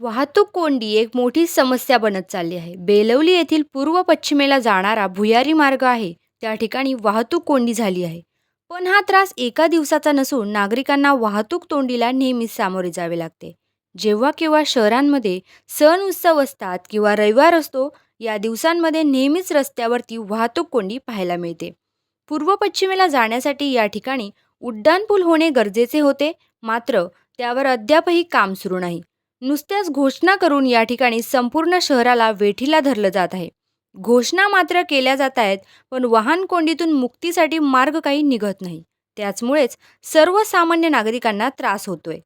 वाहतूक कोंडी एक मोठी समस्या बनत चालली आहे. बेलवली येथील पूर्व पश्चिमेला जाणारा भुयारी मार्ग आहे. त्या ठिकाणी वाहतूक कोंडी झाली आहे. पण हा त्रास एका दिवसाचा नसून नागरिकांना वाहतूक तोंडीला नेहमीच सामोरे जावे लागते. जेव्हा केव्हा शहरांमध्ये सण उत्सव असतात किंवा रविवार असतो या दिवसांमध्ये नेहमीच रस्त्यावरती वाहतूक कोंडी पाहायला मिळते. पूर्व पश्चिमेला जाण्यासाठी या ठिकाणी उड्डाणपूल होणे गरजेचे होते मात्र त्यावर अद्यापही काम सुरू नाही. नुसत्याच घोषणा करून या ठिकाणी संपूर्ण शहराला वेठीला धरलं जात आहे. घोषणा मात्र केल्या जात आहेत पण वाहन कोंडीतून मुक्तीसाठी मार्ग काही निघत नाही. त्याचमुळेच सर्वसामान्य नागरिकांना त्रास होतोय.